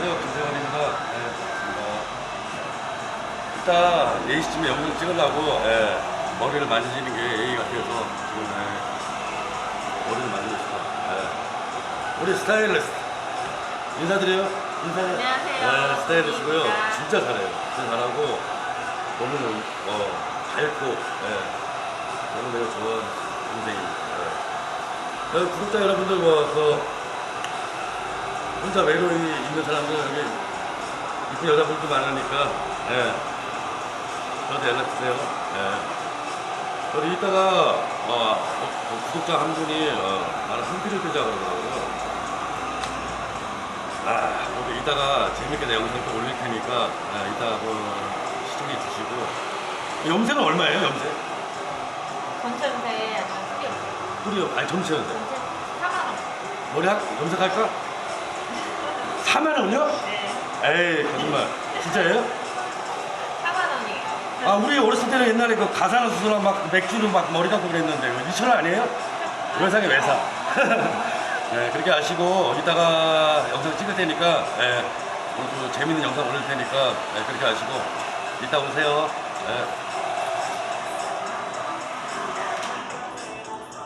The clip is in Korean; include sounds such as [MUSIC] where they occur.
김세환입니다. 네, 반갑습니다. 이따 4시쯤에 영상 찍으려고 예, 머리를 만지는 게 예의 같아서 지금 예, 머리를 만지고 있어요. 예. 우리 스타일리스트 인사드려요. 인사. 안녕하세요. 네, 스타일리스트고요. 김입니다. 진짜 잘해요. 진짜 잘하고 너무 어, 밝고 예. 너무 내가 좋아하는 동생입니다. 예. 어, 구독자 여러분들 뭐 그, 혼자 외로이 있는 사람들 여기 이쁜 여자분도 많으니까 예. 저한테 연락 주세요. 예. 우리 이따가 어, 어, 구독자 한 분이 어, 나는 한필을 끄자 그러더라고요. 아, 우리 이따가 재밌게 내 영상 또 올릴 테니까 아, 이따 그 시청해 주시고 염색은 얼마예요? 염색? 전체인데 아니면 수리 뿌리요. 아니 점치는데 전체 4만 원. 머리 하, 염색할까? 4만 원요? 네. 에이 거짓말. 진짜예요? 4만 원이에요. 아 우리 어렸을 때는 옛날에 그 가사나 수수랑 막 맥주는 막 머리 감고 그랬는데 2천 원 아니에요? 외상에 외상. [LAUGHS] 네 그렇게 아시고 이따가 영상 찍을 테니까 예, 오늘 또 재밌는 영상 올릴 테니까 예, 그렇게 아시고 이따 오세요. 예.